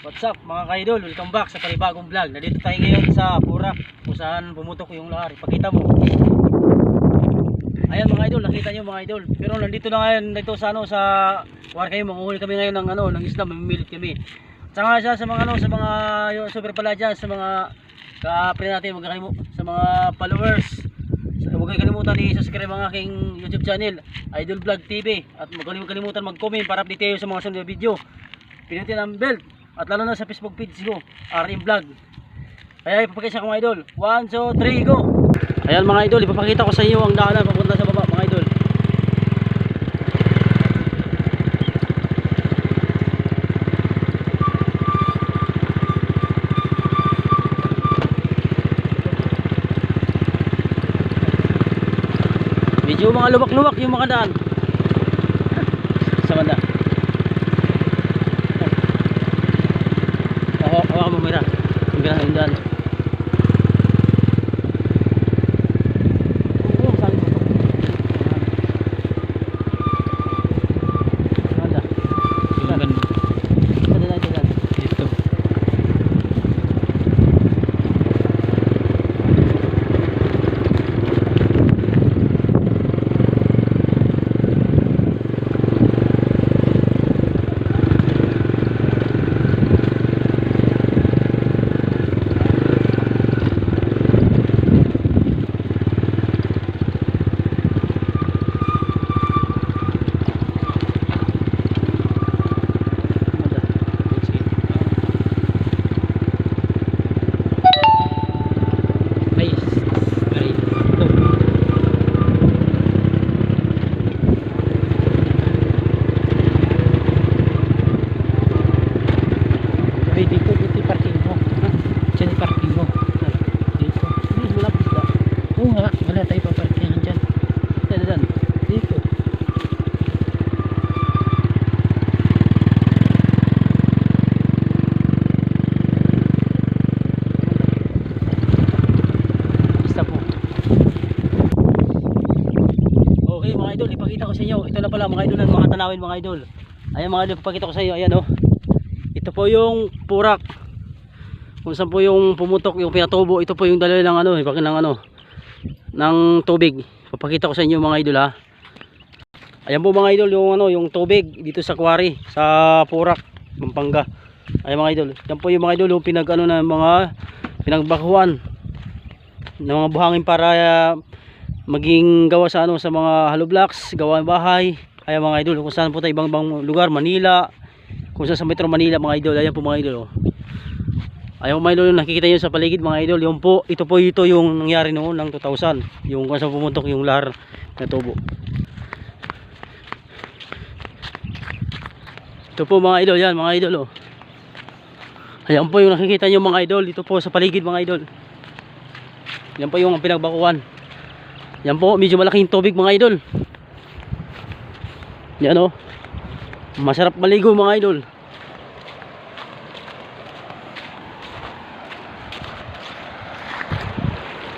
What's up mga kaidol? Welcome back sa panibagong vlog. Nandito tayo ngayon sa Purak kung saan pumutok yung lahar. Ipakita mo. Ayan mga idol, nakita nyo mga idol. Pero nandito na ngayon dito sa ano sa war kayo manguhuli kami ngayon ng ano ng isda, mamimilit kami. Tsaka siya sa mga ano sa mga yung super pala dyan, sa mga ka-friend natin, huwag kalimu sa mga followers. Huwag kayo kalimutan i-subscribe ang aking YouTube channel, Idol Vlog TV. At huwag kalimutan mag-comment para update kayo sa mga sunod na video. Pinutin ang bell at lalo na sa Facebook page ko, RM Vlog. Kaya ipapakita ko mga idol. 1, 2, 3, go! Ayan mga idol, ipapakita ko sa inyo ang daanan papunta sa baba mga idol. Medyo mga luwak-luwak yung mga daan. Sa banda. Ako, ako mo mira. Yung ganahan yung daan. Oo, saan mo? Banda. Yung ganda. Sa daan, sa daan. Dito. Banda. Ay, ay, ito. Ay, dito, dito parking mo. Ha? Diyan parking mo. Dito. Hindi, malapit ka. Oo nga, wala tayo paparkingan dyan. Sa daan. Dito. Basta po. Okay mga idol, ipakita ko sa inyo. Ito na pala mga idol, mga tanawin mga idol. Ayan mga idol, ipakita ko sa inyo. Ayan oh. Ito po yung purak. Kung saan po yung pumutok, yung pinatubo. Ito po yung dalawa ng ano, ng ano, ng tubig. Papakita ko sa inyo mga idol ha. Ayan po mga idol, yung ano, yung tubig dito sa quarry, sa purak, Pampanga. Ayan mga idol. Yan po yung mga idol, yung pinag ano na mga pinagbakuan ng mga buhangin para uh, maging gawa sa ano sa mga hollow blocks, gawa ng bahay. Ayan mga idol, kung saan po tayo ibang ibang lugar, Manila, kung sa Metro Manila mga idol, ayan po mga idol. Oh. Ayan po mga idol, nakikita nyo sa paligid mga idol, yung po, ito po ito yung nangyari noon ng 2000, yung kung saan pumuntok yung lahar na tubo. Ito po mga idol, yan mga idol oh. Ayan po yung nakikita nyo mga idol, dito po sa paligid mga idol. Yan po yung pinagbakuan. Yan po, medyo malaking tubig mga idol. Yan o. Masarap maligo mga idol.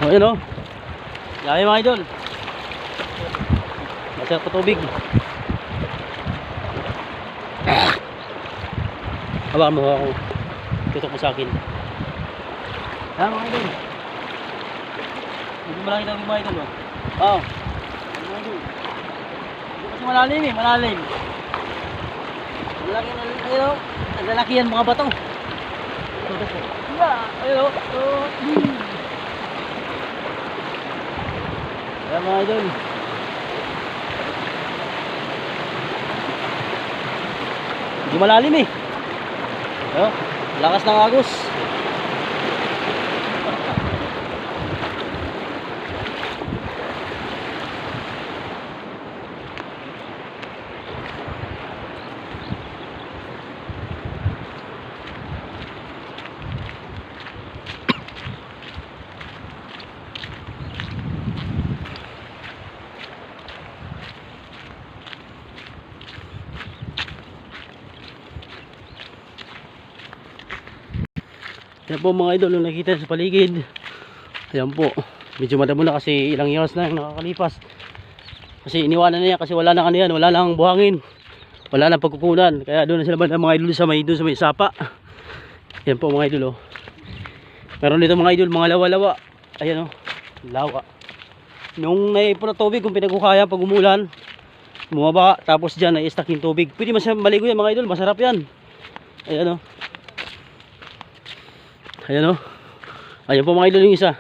O yan o. Yan mga idol. Masarap na tubig. Hawakan mo ako. Tutok mo sa akin. Yan mga idol. Hindi malaki daw yung mga idol, oh. Idol. Hindi kasi malalim eh, malalim. Malaki na ayo. Ang lalaki yan mga bato. Yeah, ayo. Oh. Mga idol. Hindi malalim eh. Ayo, lakas ng agos. Yan po mga idol, yung nakita sa paligid. Ayan po. Medyo madamo na kasi ilang years na yung nakakalipas. Kasi iniwanan na yan kasi wala nang ano yan, wala nang buhangin. Wala nang pagkukunan. Kaya doon na sila mga idol sa may doon sa may sapa. Yan po mga idol oh. Meron dito mga idol, mga lawa-lawa. Ayan oh, lawa. Nung naipon na tubig, kung pinagkukaya pag umulan, bumaba, tapos dyan ay stuck yung tubig. Pwede mas maligo yan mga idol, masarap yan. Ayan oh. Ayan oh. Ayan po mga idol isa.